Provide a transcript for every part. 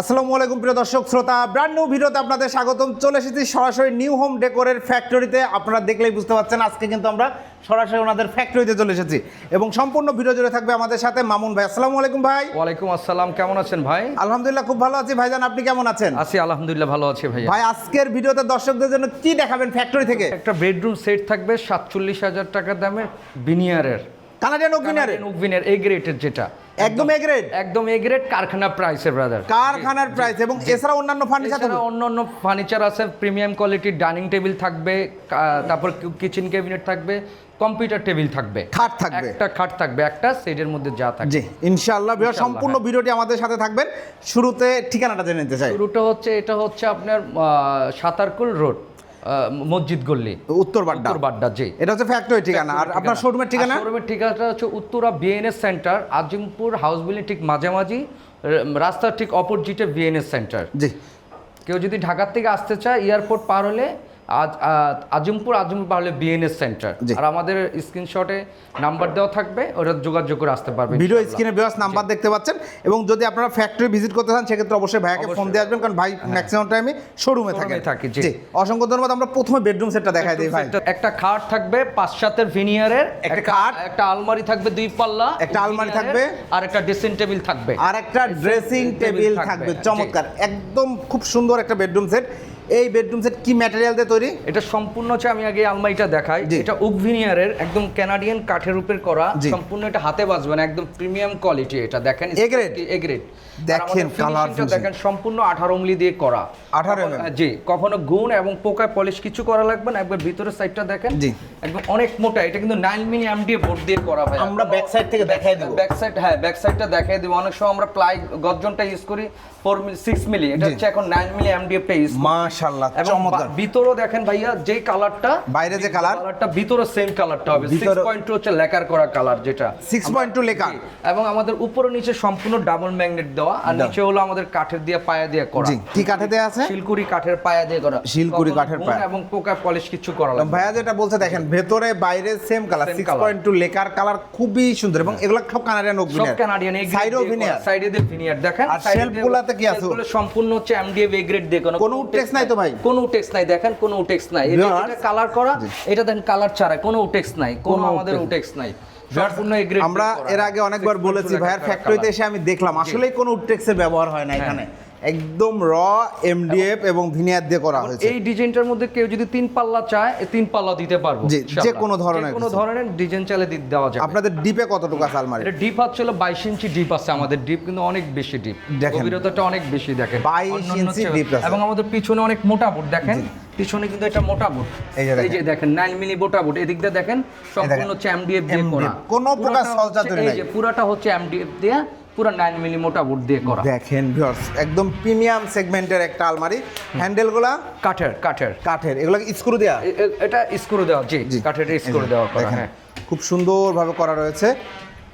আসসালামু আলাইকুম প্রিয় দর্শক শ্রোতা ব্র্যান্ড নিউ ভিডিওতে আপনাদের স্বাগতম। চলে এসেছি সরাসরি নিউ হোম ডেকোরের ফ্যাক্টরিতে আপনারা দেখলেই বুঝতে পারছেন আজকে কিন্তু আমরা সরাসরি ওনাদের ফ্যাক্টরিতে চলে এসেছি। এবং সম্পূর্ণ ভিডিও জুড়ে থাকবে আমাদের সাথে মামুন ভাই। আসসালামু আলাইকুম ভাই। ওয়ালাইকুম আসসালাম কেমন আছেন ভাই? আলহামদুলিল্লাহ খুব ভালো আছি। ভাইজান আপনি কেমন আছেন? আছি আলহামদুলিল্লাহ ভালো আছি ভাই ভাই আজকের ভিডিওতে দর্শকদের জন্য কি দেখাবেন ফ্যাক্টরি থেকে? একটা বেডরুম সেট থাকবে সাতচল্লিশ হাজার টাকা দামের বিনিয়ারের কানাডিয়ান ওকিনারে উকভিনের এ গ্রেডের যেটা। একদম এ গ্রেড একদম এ গ্রেড কারখানা প্রাইসের ব্রাদার কারখানার প্রাইস এবং এছাড়া অন্যান্য ফার্নিচার এছাড়া অন্য অন্য ফার্নিচার আছে প্রিমিয়াম কোয়ালিটির ডাইনিং টেবিল থাকবে তারপর কিচেন ক্যাবিনেট থাকবে কম্পিউটার টেবিল থাকবে। খাট থাকবে। একটা খাট থাকবে একটা সেটের মধ্যে যা থাকবে। জি ইনশাআল্লাহ বিহার সম্পূর্ণ হ্যাঁ। ভিডিওটি আমাদের সাথে থাকবেন। শুরুতে ঠিকানাটা জেনে নিতে চাই। শুরুটা হচ্ছে এটা হচ্ছে আপনার সাতারকুল রোড মসজিদ গল্লি উত্তর বাড্ডা। উত্তর বাড্ডা জি। এটা হচ্ছে ফ্যাক্টরি ঠিকানা। আর আপনার শোরুমের ঠিকানা? শোরুমের ঠিকানাটা হচ্ছে Uttara BNS centre Azimpur house building ঠিক মাঝামাঝি রাস্তার ঠিক অপোজিটে বিএনএস সেন্টার জি। কেউ যদি ঢাকার থেকে আসতে চায় এয়ারপোর্ট পার হলে আজ আজিমপুর আজিমপুর পার হলে বিএনএস সেন্টার। আর আমাদের স্ক্রিনশটে নাম্বার দেওয়া থাকবে ওটা যোগাযোগ করে আসতে পারবে ভিডিও। স্ক্রিনে বিয়াস নাম্বার দেখতে পাচ্ছেন এবং যদি আপনারা ফ্যাক্টরি ভিজিট করতে চান সেক্ষেত্রে অবশ্যই ভাইয়াকে ফোন দিয়ে আসবেন কারণ ভাই ম্যাক্সিমাম টাইমে শোরুমে থাকে থাকি, জি। অসংখ্য ধন্যবাদ। আমরা প্রথমে বেডরুম সেটটা দেখাই দিই ভাই। একটা- খাট থাকবে পাঁচ সাতের ভিনিয়ারের একটা খাট। একটা আলমারি থাকবে দুই পাল্লা একটা আলমারি থাকবে। আর একটা ড্রেসিং টেবিল থাকবে। আর একটা ড্রেসিং টেবিল থাকবে চমৎকার। একদম খুব সুন্দর একটা বেডরুম সেট এই বেডরুম সেট কি ম্যাটেরিয়াল দিয়ে তৈরি এটা সম্পূর্ণ হচ্ছে আমি আগে আলমারিটা দেখাই। এটা উকভিনিয়ারের একদম কানাডিয়ান কাঠের উপর করা সম্পূর্ণ এটা হাতে বাজবে না একদম প্রিমিয়াম কোয়ালিটি এটা দেখেন A grade? এ গ্রেড দেখেন finishing। দেখেন সম্পূর্ণ 18 উংলি দিয়ে করা 18 কখনো- mm? জি কখনো গুণ এবং পোকায় পলিশ কিছু করা লাগবে না একবার ভিতরের সাইডটা দেখেন জি। একদম অনেক মোটা এটা কিন্তু 9 মিলি এমডিএ বোর্ড দিয়ে করা ভাই আমরা back side থেকে দেখাই দেব। ব্যাক সাইড হ্যাঁ ব্যাক সাইডটা দেখাই দেব অনেক সময় আমরা প্লাই গর্জনটা ইউজ করি 4 মিলি 6 মিলি এটা হচ্ছে এখন 9 মিলি এমডিএ পে ইউজ মাশাআল্লাহ চমৎকার। ভিতরও দেখেন ভাইয়া যে কালারটা বাইরে যে কালার? কালারটা ভিতরে সেম কালারটা হবে। সিক্স ভিতরে- পয়েন্ট হচ্ছে লেকার করা কালার যেটা। সিক্স পয়েন্ট টু লেখা জি, এবং আমাদের উপরে নিচে সম্পূর্ণ ডাবল ম্যাগনেট দেওয়া আর নিচে হলো আমাদের কাঠের দিয়ে পায়া দিয়ে করা। জি কি কাঠে দেয়া আছে? শিলকুড়ি কাঠের পায়া দিয়ে করা। শিলকুড়ি কাঠের পায়া। এবং পোকা পলিশ কিছু করা লাগবে ভাইয়া যেটা বলছে দেখেন ভেতরে বাইরে same colour Same six colour। Point two lacquer colour খুবই সুন্দর এবং এগুলো সব কানাডিয়ান সব ওভিনিয়ার কানাডিয়ান এই সাইড ওভিনিয়ার সাইডে দিয়ে ভিনিয়ার দেখেন আর side গুলাতে কি আছে? সম্পূর্ণ হচ্ছে এমডিএফ এ গ্রেড দিয়ে কোনো উটেক্স নাই তো ভাই? কোনো উটেক্স নাই দেখেন কোনো উটেক্স নাই। এটা কালার করা এটা দেখেন কালার ছাড়া কোনো উটেক্স নাই কোনো আমাদের উটেক্স নাই। আমরা এর আগে অনেকবার বলেছি ভাইয়ার ফ্যাক্টরিতে এসে আমি দেখলাম আসলে কোনো উটেক্সের ব্যবহার হয় না হ্যাঁ। এখানে। একদম র এমডিএফ এবং ভিনিয়ার দিয়ে করা হয়েছে। এই ডিজাইনটার মধ্যে কেউ যদি তিন পাল্লা চায় তিন পাল্লা দিতে পারব জি, যে কোনো ধরনের কোনো ধরনের ডিজাইন চাইলে দি- দেওয়া যাবে। আপনাদের ডিপে কতটুকু আছে আলমারি? এটা ডিপ হচ্ছে হলো বাইশ ইঞ্চি ডিপ আছে আমাদের ডিপ কিন্তু অনেক বেশি ডিপ দেখেন। গভীরতাটা অনেক বেশি দেখেন। 22 ইঞ্চি deep আছে। এবং আমাদের পিছনে অনেক মোটা বোর্ড দেখেন? পিছনে কিন্তু এটা মোটা বোর্ড এই যে দেখেন। এই যে দেখেন। 9 মিলি মোটা বোর্ড এদিক দিয়ে দেখেন সম্পূর্ণ হচ্ছে এমডিএফ দিয়ে করা। কোনো প্রকার সলচাতুরি হচ্ছে- এই যে পুরাটা হচ্ছে এমডিএফ দিয়ে পুরো নাইন মিলি মোটা বোর্ড দিয়ে করা। দেখেন ভিউয়ার্স একদম প্রিমিয়াম সেগমেন্টের একটা আলমারি। হ্যান্ডেল হ্যান্ডেলগুলা কাঠের কাঠের। কাঠের এগুলো স্ক্রু এ- এটা স্ক্রু দেওয়া জি জি। কাঠের স্ক্রু দেওয়া করা হ্যাঁ। খুব সুন্দরভাবে করা রয়েছে।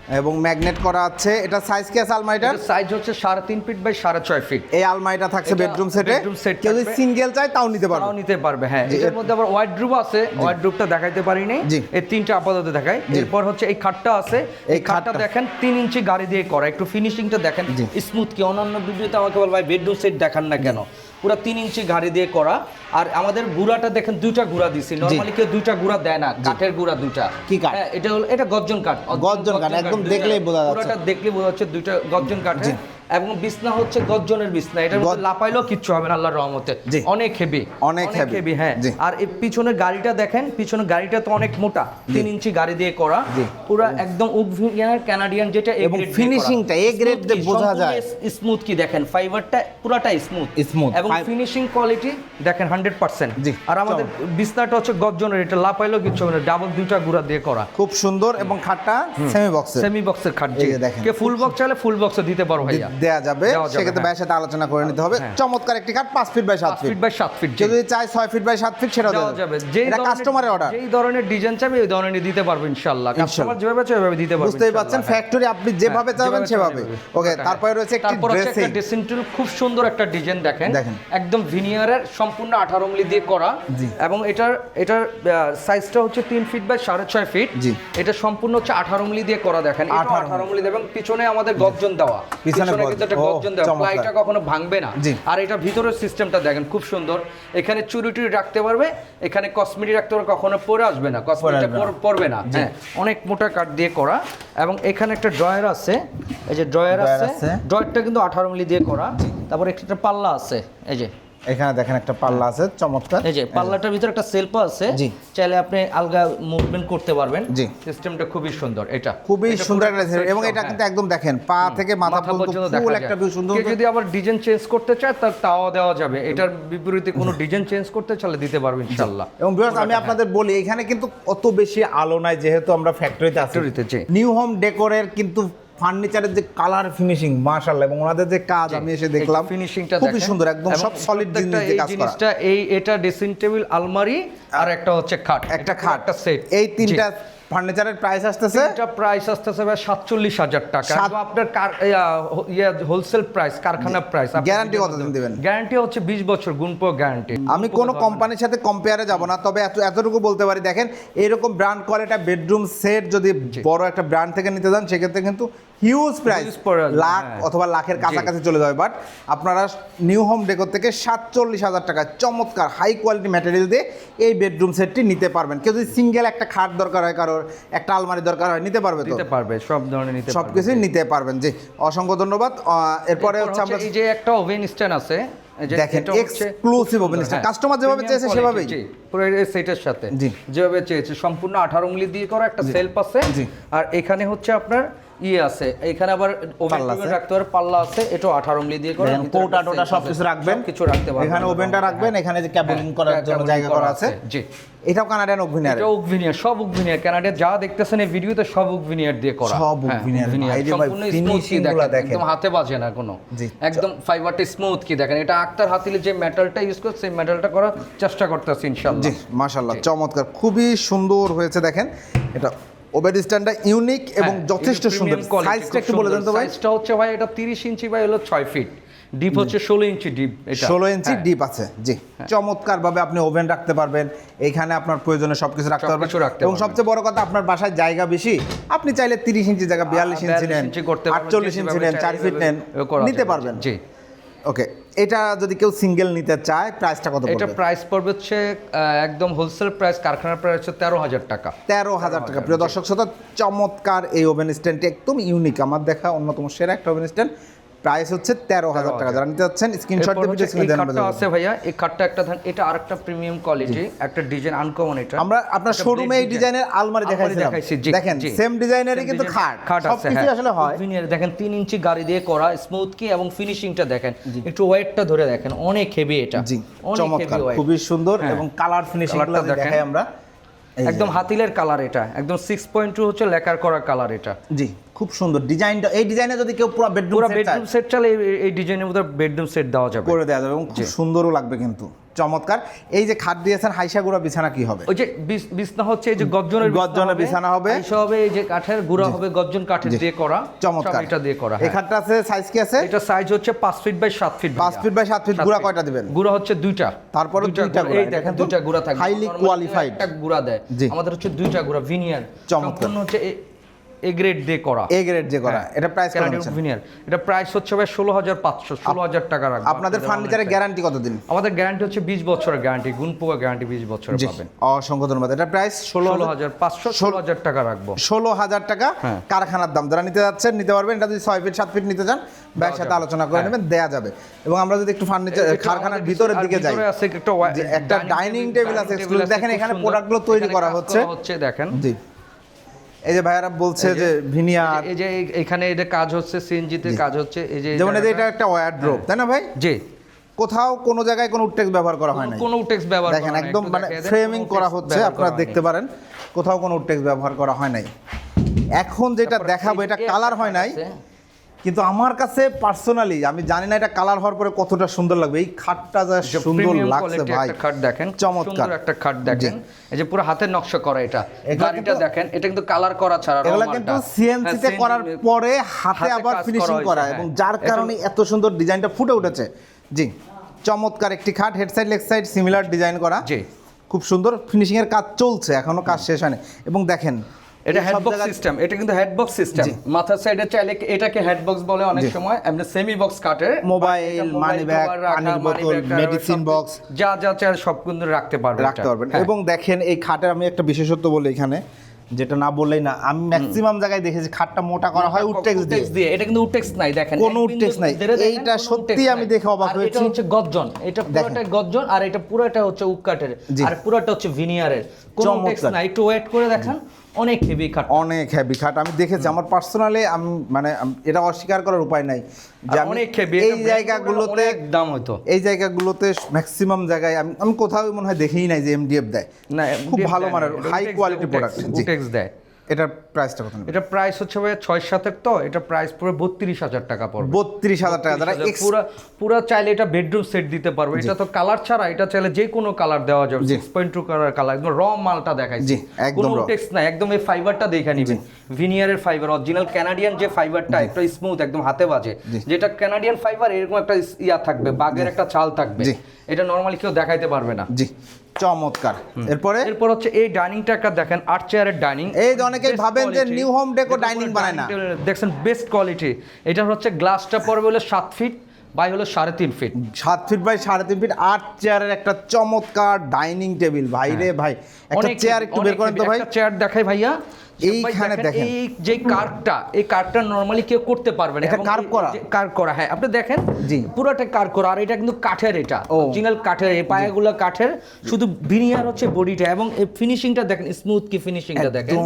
এবং ম্যাগনেট করা আছে। এটা সাইজ কি আছে আলমারিটার? সাইজ হচ্ছে সাড়ে তিন ফিট বাই সাড়ে ছয় ফিট এই আলমারিটা থাকছে বেডরুম সেটে কেউ যদি সিঙ্গেল চাই তাও নিতে পারবে। তাও নিতে পারবে হ্যাঁ। এর- মধ্যে আবার ওয়াইড ড্রুপ আছে। ওয়াইড ড্রুপটা দেখাইতে পারিনি। এই তিনটা আপাতত দেখাই। এরপর হচ্ছে এই খাটটা আছে। এই খাটটা। দেখেন তিন ইঞ্চি গাড়ি দিয়ে করা। একটু ফিনিশিংটা দেখেন। স্মুথ কি? অন্যান্য ভিডিওতে আমাকে বল ভাই বেডরুম সেট দেখান না কেন? পুরো তিন ইঞ্চি ঘাড়ি দিয়ে করা। আর আমাদের গুড়াটা দেখেন দুইটা গুড়া দিছি। নর্মালি কেউ দুইটা গুড়া দেয় না কাঠের গুড়া দুইটা। কি কাঠ? হ্যাঁ, এটা হলো এটা গর্জন কাঠ। গর্জন কাঠ, একদম দেখলেই বোঝা যাচ্ছে। দেখলেই বোঝা যাচ্ছে দুইটা গর্জন কাঠের। এবং বিছনা হচ্ছে গর্জনের বিছনা। এটার মধ্যে লাপাইলেও কিচ্ছু হবে না আল্লাহর রহমতে। অনেক হেভি অনেক। হেভি হ্যাঁ। আর এই পিছনের গাড়িটা দেখেন পিছনের গাড়িটা তো অনেক মোটা তিন ইঞ্চি গাড়ি দিয়ে করা। পুরো একদম উকভিয়ার কানাডিয়ান যেটা এবং grade দিয়ে finishing করা। টা A grade Smooth দিয়ে বোঝা যায়। স্মুথ কি দেখেন? ফাইবারটা পুরাটা স্মুথ Smooth। এবং ফিনিশিং কোয়ালিটি দেখেন হান্ড্রেড পার্সেন্ট জি, আর আমাদের বিছনাটা হচ্ছে গর্জনের এটা লাপাইলেও কিচ্ছু হবে না ডাবল দুইটা গুড়া দিয়ে করা। খুব সুন্দর এবং খাটটা সেমি বক্সে সেমি বক্সের খাট দেখেন। কে ফুল বক্স চাইলে ফুল বক্সে দিতে পারো ভাইয়া। দেওয়া যাবে, সেক্ষেত্রে হ্যাঁ। ভাইয়ের সাথে আলোচনা করে নিতে হবে। হ্যাঁ। চমৎকার একটি খাট পাঁচ ফিট বাই সাত ফিট বাই সাত ফিট যদি চায় ছয় ফিট বাই সাত ফিট সেটাও দেওয়া যাবে। যেই কাস্টমারের অর্ডার যেই ধরনের ডিজাইন চাবে ওই ধরনের দিতে পারব ইনশাআল্লাহ। কাস্টমার যেভাবে চাই ওইভাবে দিতে পারব বুঝতেই পারছেন হ্যাঁ। ফ্যাক্টরি আপনি যেভাবে চাইবেন সেভাবে। ওকে তারপরে রয়েছে একটি ড্রেসিং ড্রেসিং টেবিল খুব সুন্দর একটা ডিজাইন দেখেন। একদম ভিনিয়ারের সম্পূর্ণ আঠারো মিলি দিয়ে করা। এবং এটার এটার সাইজটা হচ্ছে তিন ফিট বাই সাড়ে ছয় ফিট এটা সম্পূর্ণ হচ্ছে আঠারো মিলি দিয়ে করা দেখেন। 18 আঠারো মিলি এবং পিছনে আমাদের গর্জন দেওয়া। পিছনে কিন্তু একটা গর্জন দেওয়া প্লাইটা কখনো ভাঙবে না। আর এটা ভিতরের সিস্টেমটা দেখেন খুব সুন্দর। এখানে চুরি টুরি রাখতে পারবে এখানে কসমেটি রাখতে পারবে কখনো পরে আসবে না। কসমেটিটা। পড়বে না। হ্যাঁ অনেক মোটা কাঠ দিয়ে করা। এবং এখানে একটা ড্রয়ার আছে। এই যে ড্রয়ার আছে। আছে। ড্রয়ারটা কিন্তু আঠারো মিলি দিয়ে করা। তারপর একটা পাল্লা আছে। এই যে এখানে দেখেন একটা পাল্লা আছে চমৎকার। এই যে পাল্লাটার ভিতরে একটা সেলফ আছে জি। চাইলে আপনি আলগা মুভমেন্ট করতে পারবেন। জি। সিস্টেমটা খুবই সুন্দর এটা। খুবই সুন্দর এবং এটা কিন্তু হ্যাঁ। একদম দেখেন পা থেকে মাথা পর্যন্ত ফুল একটা ভিউ সুন্দর। যদি আবার ডিজাইন চেঞ্জ করতে চায় তার তাও দেওয়া যাবে। এটার বিপরীতে কোনো ডিজাইন চেঞ্জ করতে চাইলে দিতে পারবে ইনশাআল্লাহ। এবং ভিউয়ার্স আমি আপনাদের বলি এখানে কিন্তু অত বেশি আলো নাই যেহেতু আমরা ফ্যাক্টরিতে আছি। নিউ হোম ডেকোরের কিন্তু ফার্নিচারের যে কালার ফিনিশিং মাশাআল্লাহ এবং ওনাদের যে কাজ আমি এসে দেখলাম ফিনিশিংটা খুব সুন্দর একদম সব সলিড জিনিস দিয়ে কাজ করা। জিনিসটা এই এটা ড্রেসিং টেবিল আলমারি আর একটা হচ্ছে খাট একটা খাট। একটা সেট এই তিনটা ফার্নিচারের প্রাইস আসতেছে? এটা প্রাইস আসতেছে ভাই সাতচল্লিশ হাজার টাকা। তো আপনার কার ইয়া হোলসেল প্রাইস কারখানা প্রাইস গ্যারান্টি কতদিন দিবেন? গ্যারান্টি হচ্ছে বিশ বছর গুণপো গ্যারান্টি আমি কোনো কোম্পানির সাথে কম্পেয়ারে যাব না তবে এত এতটুকু বলতে পারি দেখেন এরকম ব্র্যান্ড কোয়ালিটি বেডরুম সেট যদি বড় একটা ব্র্যান্ড থেকে নিতে যান সেক্ষেত্রে কিন্তু হিউজ প্রাইস লাখ হ্যাঁ। অথবা লাখের কাছাকাছি চলে যাবে বাট আপনারা নিউ হোম ডেকোর থেকে সাতচল্লিশ হাজার টাকা চমৎকার হাই কোয়ালিটি ম্যাটেরিয়াল দিয়ে এই বেডরুম সেটটি নিতে পারবেন কেউ যদি সিঙ্গেল একটা খাট দরকার হয় কারোর একটা আলমারি দরকার হয় নিতে পারবে তো নিতে পারবে সব ধরনের নিতে সব কিছুই নিতে পারবেন জি অসংখ্য ধন্যবাদ এরপরে হচ্ছে আমরা এই যে একটা ওভেন স্ট্যান্ড আছে দেখেন, stand। হ্যাঁ। Customer যেভাবে চেয়েছে সেভাবেই? পুরো সেটের সাথে। যেভাবে চেয়েছে সম্পূর্ণ আঠারো উঙ্গলি দিয়ে করা একটা সেলফ আছে। আর এখানে হচ্ছে আপনার ইয়ে আছে। এখানে আবার ওভেন রাখতে পারে পাল্লা আছে এটাও উঙ্গলি দিয়ে কৌটা টোটা সবকিছু আছে। রাখবেন। সবকিছু রাখতে পারবেন এখানে ওভেনটা রাখবেন এখানে যে ক্যাবিনিং করার হ্যাঁ, জন্য জায়গা করা আছে। জি। এটাও কানাডিয়ান ওভেনার এটা উকভিনিয়ার সব কানাডার যা দেখতেছেন এই ভিডিওতে সব উকভিনিয়ার দিয়ে করা। সব হ্যাঁ, উকভিনিয়ার। উকভিনিয়ার। ভাই রে ভাই, সম্পূর্ণ smooth finishing কি গুলা দেখেন। একদম হাতে বাজে না কোনো। একদম ফাইবারটা স্মুথ কি দেখেন? এটা আক্তার হাতিলে যে মেটালটা ইউজ করছে সেই মেটালটা করার চেষ্টা করতেছি ইনশাআল্লাহ। জি মাশাল্লাহ চমৎকার। খুবই সুন্দর হয়েছে দেখেন। এটা ওভেন স্ট্যান্ডটা ইউনিক এবং হ্যাঁ, যথেষ্ট সুন্দর। সাইজটা একটু বলে দেন তো ভাই। সাইজটা হচ্ছে ভাই এটা 30 ইঞ্চি বাই হলো 6 ফিট ডিপ হচ্ছে 16 ইঞ্চি ডিপ এটা। ষোলো ইঞ্চি হ্যাঁ। ডিপ আছে। জি। চমৎকার ভাবে আপনি ওভেন রাখতে পারবেন। এখানে আপনার প্রয়োজনে সবকিছু রাখতে পারবেন। এবং সবচেয়ে বড় কথা আপনার বাসায় জায়গা বেশি। আপনি চাইলে তিরিশ ইঞ্চি জায়গা বিয়াল্লিশ ইঞ্চি 42 নেন আটচল্লিশ ইঞ্চি নেন চার ফিট নেন নিতে পারবেন। জি। ওকে। এটা যদি কেউ সিঙ্গেল নিতে চায় প্রাইসটা কত এটা প্রাইস পড়বে হচ্ছে একদম হোলসেল প্রাইস কারখানার প্রাইস হচ্ছে তেরো হাজার টাকা। তেরো হাজার টাকা। প্রিয় দর্শক শ্রোতা চমৎকার এই ওভেন স্ট্যান্ডটি একদম ইউনিক আমার দেখা অন্যতম সেরা একটা ওভেন স্ট্যান্ড প্রাইস হচ্ছে তেরো হাজার টাকা। যারা নিতে চাচ্ছেন স্ক্রিনশট দিয়ে ভিডিও স্ক্রিনে খাটটা আছে ভাইয়া। এই খাটটা একটা ধান এটা আরেকটা প্রিমিয়াম কোয়ালিটি একটা ডিজাইন আনকমন এটা। আমরা আপনার শোরুমে এই ডিজাইনের আলমারি দেখাইছিলাম। দেখাইছি, দেখেন। সেম ডিজাইনেরই কিন্তু খাট খাট আছে কিছুই হ্যাঁ। আসলে হয়। Veneer দেখেন তিন ইঞ্চি গাড়ি দিয়ে করা স্মুথ কি এবং ফিনিশিংটা দেখেন। একটু ওয়েটটা ধরে দেখেন অনেক হেভি এটা। জি চমৎকার খুবই সুন্দর হ্যাঁ। এবং কালার ফিনিশিংগুলো Colourটা দেখাই আমরা একদম হাতিলের কালার এটা একদম সিক্স পয়েন্ট টু হচ্ছে লেকার করা কালার এটা। জি। খুব সুন্দর। ডিজাইনটা এই ডিজাইনে যদি কেউ পুরো বেডরুম পুরো বেডরুম সেট চালে এই- ডিজাইনের মধ্যে বেডরুম সেট দেওয়া যাবে। করে দেওয়া যাবে এবং খুব সুন্দরও লাগবে কিন্তু। চমৎকার। এই যে খাট দিয়েছেন হাইসাগুড়া বিছানা কি হবে? ওই যে বিছ- বিছনা হচ্ছে এই যে গর্জনের গর্জনের বিছানা হবে। আইসা হবে এই যে কাঠের গুঁড়া হবে গর্জন কাঠের দিয়ে করা। চমৎকার। এটা দিয়ে করা এই হ্যাঁ। খাটটা আছে সাইজ কি আছে? এটা সাইজ হচ্ছে পাঁচ ফিট বাই সাত ফিট পাঁচ ফিট বাই সাত ফিট গুড়া কয়টা দিবেন? গুঁড়া হচ্ছে দুইটা। তারপরে দুইটা গুঁড়া, গুঁড়া, এই দেখেন দুইটা গুঁড়া highly Normally qualified। একটা গুঁড়া দেয়। আমাদের হচ্ছে দুইটা গুঁড়া ভিনিয়ার চমৎকার। সম্পূর্ণ হচ্ছে এ গ্রেড দিয়ে করা। এ গ্রেড যে করা। এটা প্রাইস ভিনিয়ার এটা প্রাইস হচ্ছে ভাই ষোলো হাজার পাঁচশো ষোলো হাজার টাকা রাখব। আপনাদের ফার্নিচারের গ্যারান্টি কতদিন? আমাদের গ্যারান্টি হচ্ছে বিশ বছরের গ্যারান্টি গুণ গ্যারান্টি বিশ বছরের পাবেন। অসংখ্য ধন্যবাদ। এটা প্রাইস ষোলো হাজার পাঁচশো ষোলো হাজার টাকা রাখব। ষোলো হাজার টাকা হ্যাঁ। কারখানার দাম। যারা নিতে যাচ্ছেন নিতে পারবেন। এটা যদি ছয় ফিট সাত ফিট নিতে চান ব্যাগের সাথে আলোচনা করে হ্যাঁ। নেবেন দেয়া যাবে। এবং আমরা যদি একটু ফার্নিচার কারখানার ভিতরের দিকে যাই। একটা ডাইনিং টেবিল আছে দেখেন এখানে প্রোডাক্টগুলো তৈরি করা হচ্ছে। হচ্ছে দেখেন। জি। এই যে ভাইয়ারা বলছে যে ভিনিয়ার এই যে এখানে এটা কাজ হচ্ছে সিএনজিতে কাজ হচ্ছে এই যে যেমন এটা একটা ওয়ারড্রপ তাই না ভাই? জি। কোথাও কোনো জায়গায় কোনো উটেক্স ব্যবহার করা হয় না কোনো উটটেক্স ব্যবহার দেখেন করা দেখেন একদম মানে ফ্রেমিং করা হচ্ছে আপনারা দেখতে পারেন। কোথাও কোনো টেক্স ব্যবহার করা হয় নাই। এখন যেটা দেখাবো এটা কালার হয় নাই। কিন্তু আমার কাছে পার্সোনালি আমি জানি না এটা কালার হওয়ার পরে কতটা সুন্দর লাগবে। এই খাটটা যা সুন্দর লাগছে ভাই একটা খাট দেখেন চমৎকার। একটা খাট দেখেন। এই যে পুরো হাতের নকশা করা এটা। গাড়িটা দেখেন এটা কিন্তু কালার করা ছাড়া এগুলো। কিন্তু হ্যাঁ, সিএনসি তে করার পরে হাতে আবার ফিনিশিং করা করা এবং হ্যাঁ। যার কারণে এত সুন্দর ডিজাইনটা ফুটে উঠেছে। জি চমৎকার একটি খাট head side leg side similar design করা। জি। খুব সুন্দর ফিনিশিং এর কাজ চলছে এখনও কাজ শেষ হয়নি। এবং দেখেন এটা হেডবক্স সিস্টেম এটা কিন্তু হেডবক্স সিস্টেম মাথার সাইডে চাইলে এটাকে হেডবক্স বলে অনেক সময় এমনি সেমি বক্স কাটে মোবাইল, money bag, পানির বোতল, medicine box। যা যা চাই সব কিন্তু রাখতে পারবে রাখতে পারবেন। হ্যাঁ। এবং দেখেন এই খাটের আমি একটা বিশেষত্ব বলি এখানে যেটা না বললেই না আমি ম্যাক্সিমাম জায়গায় দেখেছি খাটটা মোটা করা হয় উডটেক্স দিয়ে। এটা কিন্তু উডটেক্স নাই দেখেন। কোনো উডটেক্স নাই। এইটা সত্যি আমি দেখে অবাক হয়েছি। এটা হচ্ছে গজ্জন এটা পুরোটা গজ্জন আর এটা পুরোটা হচ্ছে উক্কাটের জি। আর পুরোটা হচ্ছে ভিনিয়ারের কোনো। উডটেক্স নাই। একটু ওয়েট করে দেখেন। অনেক হেভি খাট অনেক হেভি খাট আমি দেখেছি আমার পার্সোনালি আমি মানে এটা অস্বীকার করার উপায় নাই। যে অনেক হেভি এই জায়গাগুলোতে দাম হতো এই জায়গাগুলোতে ম্যাক্সিমাম জায়গায় আমি আমি কোথাও মনে হয় দেখেই নাই যে এমডিএফ দেয়। না খুব ভালো মানের হাই কোয়ালিটি প্রোডাক্ট দেয়। এটার প্রাইসটা কত এটা প্রাইস হচ্ছে ভাই ছয় সাতের তো এটা প্রাইস পুরো বত্রিশ হাজার টাকা পড়বে। বত্রিশ হাজার টাকা যারা পুরো পুরো চাইলে এটা বেডরুম সেট দিতে পারব। এটা তো কালার ছাড়া এটা চাইলে যে কোনো কালার দেওয়া যাবে six point two colour colour একদম র মালটা দেখাইছি। জি, একদম কোনো টেক্স নাই একদম এই ফাইবারটা দেখে নিবেন। ভিনিয়ারের ফাইবার অরিজিনাল কানাডিয়ান যে ফাইবারটা একটা স্মুথ একদম হাতে বাজে। যেটা কানাডিয়ান ফাইবার এরকম একটা ইয়া থাকবে বাগের একটা চাল থাকবে। এটা নর্মালি কেউ দেখাইতে পারবে না। জি। চমৎকার। এরপরে? এরপর হচ্ছে এই ডাইনিংটা একটা দেখেন আট চেয়ারের ডাইনিং। এই যে ভাবেন যে নিউ হোম ডেকো ডাইনিং বানায় না। দেখছেন বেস্ট কোয়ালিটি এটা হচ্ছে গ্লাসটা পড়বে হলো সাত ফিট বাই হলো সাড়ে তিন ফিট সাত ফিট বাই সাড়ে তিন ফিট আট চেয়ারের একটা চমৎকার ডাইনিং টেবিল ভাই রে ভাই একটা চেয়ার একটু বের করেন তো ভাই। চেয়ার দেখাই ভাইয়া। এইখানে দেখেন। এই যে কার্ভটা এই কার্ভটা নরমালি কেউ করতে পারবে না এটা এই- করা? carve করা হ্যাঁ আপনি দেখেন জি। পুরোটা কার করা আর এটা কিন্তু কাঠের এটা অরিজিনাল কাঠের এই পায়াগুলো কাঠের শুধু ভিনিয়ার হচ্ছে বডিটা এবং এই ফিনিশিংটা দেখেন স্মুথ কি ফিনিশিংটা দেখেন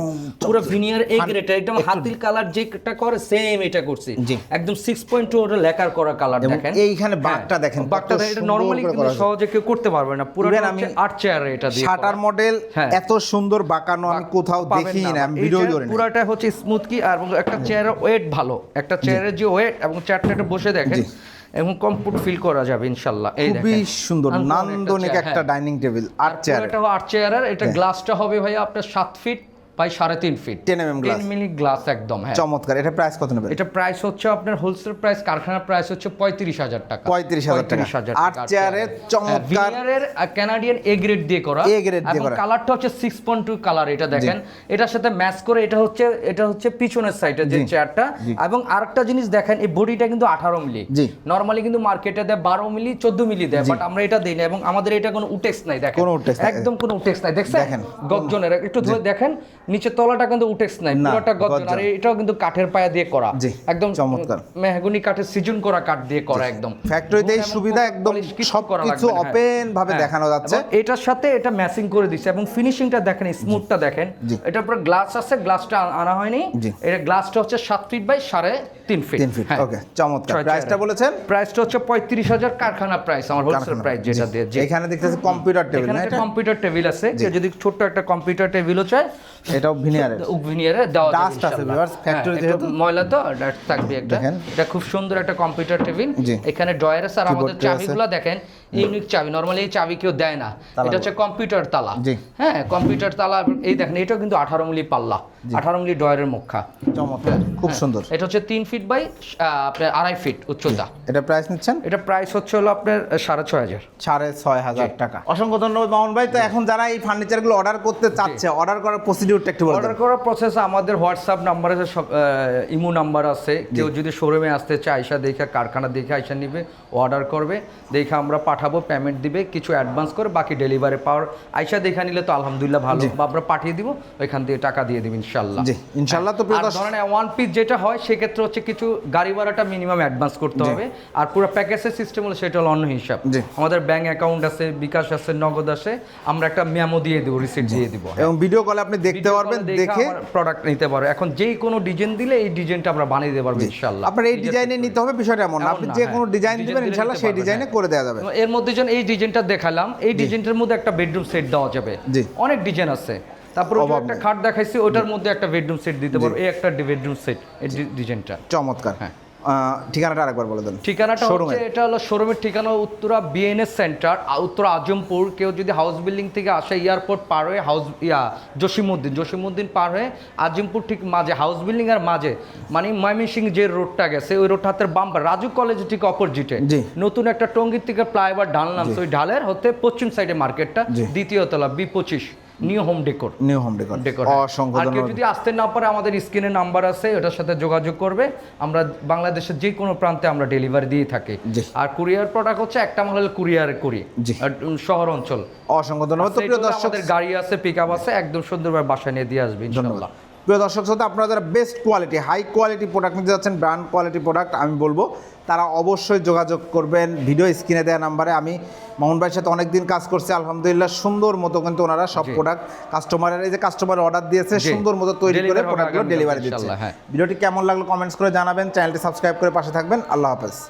পুরো ভিনিয়ার হান- গ্রেটা একদম হাতির কালার যেটা করে সেম এটা করছি। একদম 6.2 ওটা লেকার করা কালার দেখেন এইখানে হ্যাঁ, দেখেন, কত এটা নরমালি কিন্তু সহজে কেউ করতে পারবে না পুরো আমি আট চেয়ার এটা দিয়ে শাটার মডেল হ্যাঁ। এত সুন্দর বাঁকানো আমি কোথাও পাবেন দেখি না ভিডিও না পুরাটা হচ্ছে স্মুথ কি আর একটা চেয়ারের ওয়েট ভালো। একটা চেয়ারের যে ওয়েট এবং চেয়ারটা একটু বসে দেখেন। এবং কমফোর্ট ফিল করা যাবে ইনশাল্লাহ। এই খুবই সুন্দর নান্দনিক একটা হ্যাঁ। ডাইনিং টেবিল আট আর চেয়ার এটা আট চেয়ারের এটা হ্যাঁ। গ্লাসটা হবে ভাই আপনার সাত ফিট বাই সাড়ে তিন feet 10 mm glass। Milli glass একদম হ্যাঁ। চমৎকার এটা প্রাইস কত নেবে এটা প্রাইস হচ্ছে আপনার হোলসেল প্রাইস কারখানার প্রাইস হচ্ছে পঁয়ত্রিশ হাজার টাকা। 35,000 টাকা। 35,000 আট চেয়ারের চমৎকার- কানাডিয়ান এ গ্রেড দিয়ে করা। A grade দিয়ে করা। কালারটা হচ্ছে সিক্স পয়েন্ট টু কালার এটা দেখেন। এটার সাথে ম্যাচ করে এটা হচ্ছে এটা হচ্ছে পিছনের সাইডে যে চেয়ারটা। এবং আরেকটা জিনিস দেখেন এই বডিটা কিন্তু আঠারো মিলি। নর্মালি কিন্তু মার্কেটে দেয় বারো মিলি চোদ্দ মিলি দেয় বাট আমরা এটা দিই না এবং আমাদের এটা কোনো উটেক্স নাই দেখেন। একদম কোনো উটেক্স নাই দেখছেন? দেখেন। গর্জনের একটু ধরে দেখেন নিচে তলাটা কিন্তু উটেক্স নাই পুরোটা গর্জন। আর এটাও কিন্তু কাঠের পায়া দিয়ে করা। একদম চমৎকার। মেহগুনি কাঠের সিজন করা কাঠ দিয়ে করা একদম। ফ্যাক্টরিতে এই সুবিধা একদম সব করা কিছু হ্যাঁ। ওপেন ভাবে হ্যাঁ। দেখানো যাচ্ছে। এটার সাথে এটা ম্যাচিং করে দিচ্ছে। এবং ফিনিশিংটা দেখেন স্মুথটা দেখেন। জি। এটার উপরে গ্লাস আছে গ্লাসটা আনা হয়নি। এটা গ্লাসটা হচ্ছে সাত ফিট বাই সাড়ে তিন ফিট তিন ফিট হ্যাঁ। ওকে চমৎকার। ছয় প্রাইসটা। বলেছেন? প্রাইসটা হচ্ছে পঁয়ত্রিশ হাজার কারখানা প্রাইস আমার হোলসেল। প্রাইস যেটা দিয়ে। এখানে দেখতেছি কম্পিউটার টেবিল এখানে এটা? কম্পিউটার টেবিল আছে। যদি ছোট্ট একটা কম্পিউটার টেবিলও চায় এটাও ভিনিয়ারে দেওয়া ডাস্ট আছে ভিউয়ার্স ফ্যাক্টরি যেহেতু। ময়লা তো ডাস্ট থাকবে একটা। এটা খুব সুন্দর একটা কম্পিউটার টেবিল। এখানে ড্রয়ার আছে আর আমাদের চাবিগুলো দেখেন। ইউনিক চাবি নরমালি এই চাবি কেউ দেয় না। এটা হচ্ছে কম্পিউটার তালা। হ্যাঁ কম্পিউটার তালা এই দেখেন এটাও কিন্তু আঠারো মিলি পাল্লা আঠারো মিলি ড্রয়ারের মুখা। চমৎকার খুব সুন্দর। এটা হচ্ছে তিন ফিট বাই আপনার আড়াই ফিট উচ্চতা। এটা প্রাইস নিচ্ছেন? এটা প্রাইস হচ্ছে হলো আপনার সাড়ে ছয় হাজার। সাড়ে ছয় হাজার টাকা। অসংখ্য ধন্যবাদ মামুন ভাই। তো এখন যারা এই ফার্নিচারগুলো অর্ডার করতে চাচ্ছে অর্ডার করার প্রসিডিউরটা একটু অর্ডার করার প্রসেস আমাদের হোয়াটসঅ্যাপ নাম্বার আছে সব ইমো নাম্বার আছে। কেউ যদি শোরুমে আসতে চায় আইসা দেখে কারখানা দেখে আইসা নিবে। অর্ডার করবে। দেখে আমরা পাঠাবো পেমেন্ট দিবে কিছু অ্যাডভান্স করে বাকি ডেলিভারি পাওয়ার আইসা দেখে নিলে তো আলহামদুলিল্লাহ ভালো। আমরা পাঠিয়ে দিব ওইখান থেকে টাকা দিয়ে দিব ইনশাল্লাহ। ইনশাল্লাহ তো ধরেন ওয়ান পিস যেটা হয় সেক্ষেত্রে হচ্ছে কিছু গাড়ি ভাড়াটা মিনিমাম অ্যাডভান্স করতে হবে। আর পুরো প্যাকেজের সিস্টেম হলো সেটা হলো অন্য হিসাব। আমাদের ব্যাংক অ্যাকাউন্ট আছে বিকাশ আছে নগদ আছে আমরা একটা মেমো দিয়ে দেবো রিসিপ্ট দিয়ে দিব। এবং ভিডিও কলে আপনি দেখতে পারবেন দেখে প্রোডাক্ট নিতে পারো এখন যেই কোনো ডিজাইন দিলে এই ডিজাইনটা আমরা বানিয়ে দিতে পারব ইনশাআল্লাহ আপনার এই ডিজাইনে নিতে হবে বিষয়টা এমন না। আপনি যে হ্যাঁ। কোনো ডিজাইন ডিজাইন দিবেন দিলে ইনশাল্লাহ সেই ডিজাইনে হ্যাঁ। করে দেওয়া যাবে। এর মধ্যে যেন এই ডিজাইনটা দেখালাম এই ডিজাইনটার মধ্যে একটা বেডরুম সেট দেওয়া যাবে। অনেক ডিজাইন আছে। তারপর একটা খাট দেখাইছি ওটার মধ্যে একটা বেডরুম সেট দিতে পারব। এই একটা বেডরুম সেট এই ডিজাইনটা চমৎকার। হ্যাঁ। ঠিকানাটা আরেকবার বলে দেন। ঠিকানাটা হচ্ছে এটা হলো শোরুমের ঠিকানা উত্তরা বিএনএস সেন্টার উত্তরা আজমপুর। কেউ যদি হাউস বিল্ডিং থেকে আসে এয়ারপোর্ট পার হয়ে হাউস ইয়া জসিমুদ্দিন জসিমুদ্দিন পার হয়ে আজিমপুর ঠিক মাঝে হাউস বিল্ডিং এর মাঝে মানে ময়মনসিং যে রোডটা গেছে ওই রোডটা হাতের বাম রাজু কলেজ ঠিক অপোজিটে নতুন একটা টঙ্গির থেকে ফ্লাইওভার ঢাল নামছে ওই ঢালের হতে পশ্চিম সাইডে মার্কেটটা। দ্বিতীয় তলা বি পঁচিশ। New home decor new home decor decor অসংখ্য আর কেউ যদি আসতে না পারে আমাদের স্ক্রিনে নাম্বার আছে ওটার সাথে যোগাযোগ করবে। আমরা বাংলাদেশের যে কোনো প্রান্তে আমরা ডেলিভারি দিয়ে থাকি। আর কুরিয়ার প্রোডাক্ট হচ্ছে একটা মাল কুরিয়ার করি। শহর অঞ্চল অসংখ্য ধন্যবাদ। তো প্রিয় দর্শক গাড়ি আছে পিক আপ আছে একদম সুন্দরভাবে বাসায় নিয়ে দিয়ে আসবে প্রিয় দর্শক শ্রোতা আপনারা যারা best quality high quality product নিতে যাচ্ছেন ব্র্যান্ড কোয়ালিটি প্রোডাক্ট আমি বলব তারা অবশ্যই যোগাযোগ করবেন। ভিডিও স্ক্রিনে দেওয়া নাম্বারে আমি মামুন ভাইয়ের সাথে অনেকদিন কাজ করছি আলহামদুলিল্লাহ সুন্দর মতো কিন্তু ওনারা সব প্রোডাক্ট কাস্টমারের এই যে কাস্টমার অর্ডার দিয়েছে সুন্দর মতো তৈরি করে প্রোডাক্টগুলো ডেলিভারি দিচ্ছে। হ্যাঁ। ভিডিওটি কেমন লাগল কমেন্টস করে জানাবেন চ্যানেলটি সাবস্ক্রাইব করে পাশে থাকবেন আল্লাহ হাফেজ।